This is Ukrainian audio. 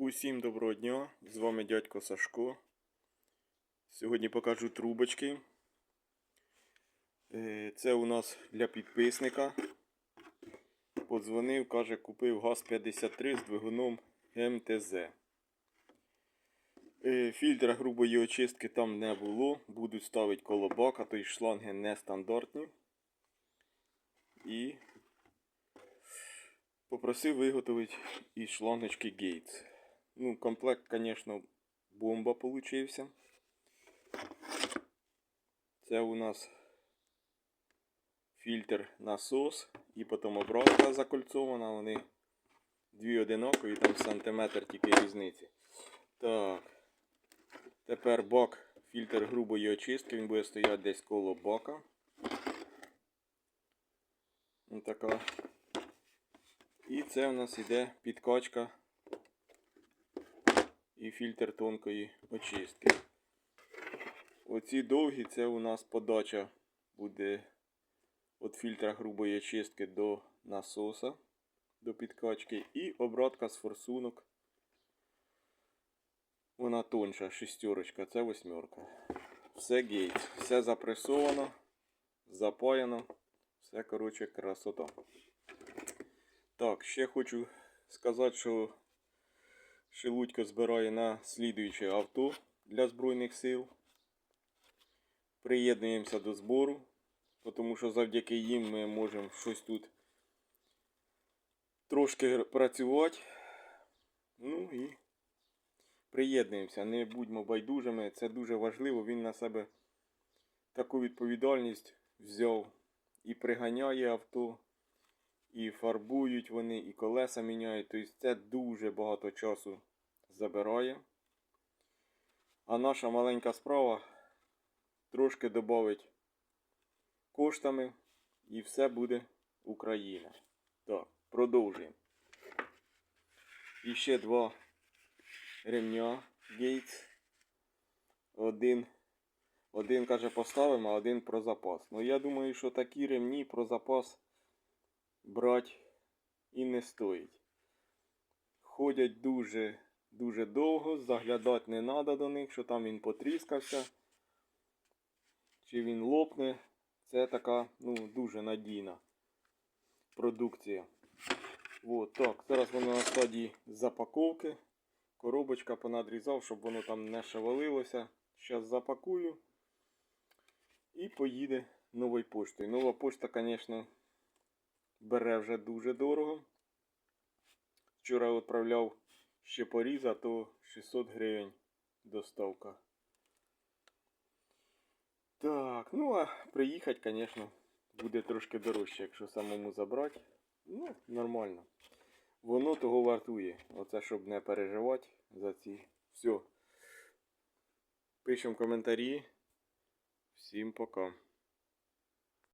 Усім доброго дня! З вами дядько Сашко. Сьогодні покажу трубочки. Е, Це у нас для підписника. Подзвонив, каже, купив ГАЗ-53 з двигуном МТЗ. Е, Фільтра грубої очистки там не було. Будуть ставити коло бака, то й шланги нестандартні. І попросив виготовити із шлангочки Gates. Ну, комплект, звісно, бомба получився. Це у нас фільтр насос і потім обратка закольцована. Вони дві одинакові, там сантиметр тільки різниці. Так. Тепер бак, фільтр грубої очистки, він буде стояти десь коло бака. Ось така. І це у нас іде підкачка і фільтр тонкої очистки. Оці довгі це у нас подача буде від фільтра грубої очистки до насоса, до підкачки. І обратка з форсунок. Вона тонша, шестерочка, це восьмерка. Все гейт, все запресовано, запаяно. Все, коротше, красота. Так, ще хочу сказати, що Шелудько збирає на слідуюче авто для Збройних сил. Приєднуємося до збору, тому що завдяки їм ми можемо щось тут трошки працювати. Ну і приєднуємося, не будьмо байдужими, це дуже важливо. Він на себе таку відповідальність взяв і приганяє авто. І фарбують вони, і колеса міняють. Тобто це дуже багато часу забирає. А наша маленька справа трошки додавить коштами і все буде Україна. Так, продовжуємо. І ще два ремня Gates. Один, один каже, поставимо, а один про запас. Ну я думаю, що такі ремні про запас брати і не стоїть. Ходять дуже дуже довго, заглядати не треба до них, що там він потріскався, чи він лопне. Це така ну, дуже надійна продукція. От, так, Зараз воно на стадії запаковки. Коробочка понадрізав, щоб воно там не шевелилося. Зараз запакую і поїде новою поштою. Нова пошта, звісно, бере вже дуже дорого. Вчора відправляв ще поріз, а то 600 гривень доставка. Так, ну а приїхати, звісно, буде трошки дорожче, якщо самому забрати. Ну, нормально. Воно того вартує. Оце щоб не переживати за ці. Все. Пишемо коментарі. Всім пока.